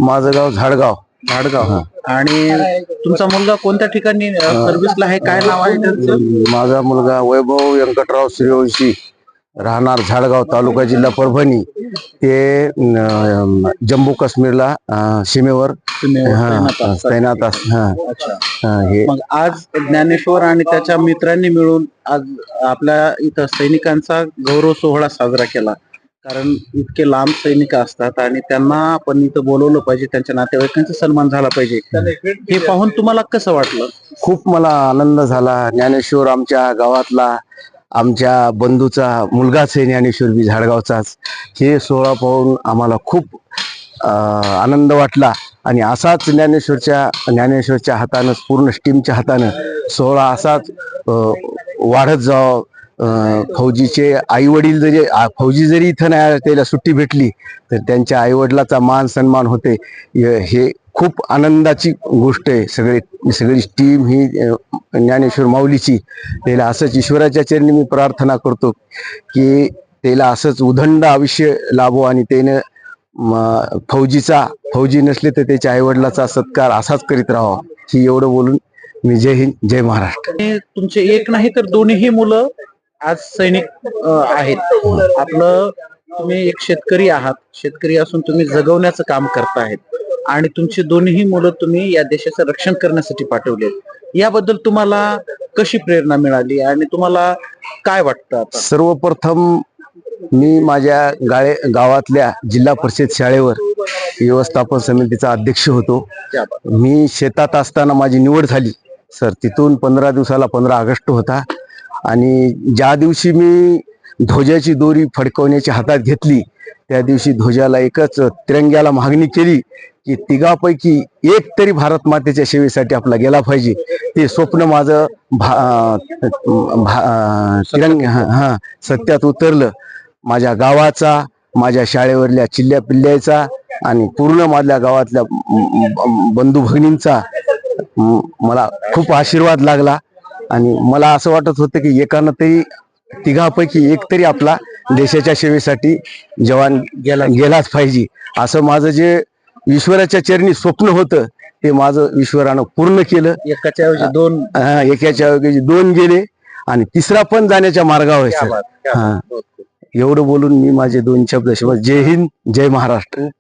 माझं गाव झाडगाव. झाडगाव. आणि तुमचा मुलगा कोणत्या ठिकाणी सर्व्हिसला आहे? काय नाव आहे त्यांचं? माझा मुलगा वैभव व्यंकटराव सूर्यवंशी राहणार झाडगाव तालुका जिल्हा परभणी. ते अं, जम्मू काश्मीरला अं, सीमेवर. तुम्ही हा, तैनात असतात. तैनात अस हा, अच्छा. हा, हे. मग आज ज्ञानेश्वर आणि त्याच्या मित्रांनी मिळून आज आपल्या इथं सैनिकांचा गौरव सोहळा साजरा केला. कारण इतके लांब सैनिक असतात आणि त्यांना आपण इथं बोलवलं पाहिजे त्यांच्या नातेवाईकांचा सन्मान झाला पाहिजे. हे पाहून तुम्हाला कसं वाटलं? खूप मला आनंद झाला. ज्ञानेश्वर आमच्या गावातला आमच्या बंधूचा मुलगाच आहे ज्ञानेश्वर बी झाडगावचाच. हे सोहळा पाहून आम्हाला खूप अं, आनंद वाटला. आणि असाच ज्ञानेश्वरच्या ज्ञानेश्वरच्या हातानं पूर्ण टीमच्या हातानं सोहळा असाच वाढत जावं. फौजीचे आई वडील जरी फौजी जरी इथं नाही त्याला सुट्टी भेटली तर त्यांच्या आई वडिलाचा मान सन्मान होते. हे खूप आनंदाची गोष्ट आहे. सगळे सगळी टीम ही ज्ञानेश्वर माऊलीची. त्याला असंच ईश्वराच्या चरणी मी प्रार्थना करतो की त्याला असंच उदंड आयुष्य लाभो आणि त्याने फौजीचा फौजी नसले तर त्याच्या आईवडिलाचा सत्कार असाच करीत राहावा. ही एवढं बोलून मी जय हिंद जय महाराष्ट्र. तुमचे एक नाही तर दोन्ही मुलं आज सैनिक आहेत. आपलं तुम्ही एक शेतकरी आहात. शेतकरी असून तुम्ही जगवण्याचं काम करतायत आणि तुमची दोन्ही मुलं तुम्ही या देशाचं रक्षण करण्यासाठी पाठवले याबद्दल तुम्हाला कशी प्रेरणा मिळाली आणि तुम्हाला काय वाटतं सर्वप्रथम मी माझ्या गाळे गावातल्या जिल्हा परिषद शाळेवर व्यवस्थापन समितीचा अध्यक्ष होतो. मी शेतात असताना माझी निवड झाली. सर तिथून पंधरा दिवसाला पंधरा ऑगस्ट होता. आणि ज्या दिवशी मी ध्वजाची दोरी फडकवण्याची हातात घेतली त्या दिवशी ध्वजाला एकच तिरंग्याला मागणी केली की तिघापैकी एक तरी भारत मातेच्या सेवेसाठी आपला गेला पाहिजे. ते स्वप्न माझं भा भा- तिरंग हा सत्यात उतरलं. माझ्या गावाचा माझ्या शाळेवरल्या चिल्ल्या पिल्ल्याचा आणि पूर्ण माझ्या गावातल्या बंधू भगिनींचा मला खूप आशीर्वाद लागला. आणि मला असं वाटत होतं की एकानं तरी तिघापैकी एक तरी आपला देशाच्या सेवेसाठी जवान गेला गेलाच पाहिजे. असं माझं जे ईश्वराच्या चरणी स्वप्न होतं ते माझं ईश्वरानं पूर्ण केलं. एकाच्या ऐवजी दोन. हा, एकाच्या ऐवजी दोन गेले आणि तिसरा पण जाण्याच्या मार्गावर हा. एवढं बोलून मी माझे दोन शब्द जय हिंद जय महाराष्ट्र.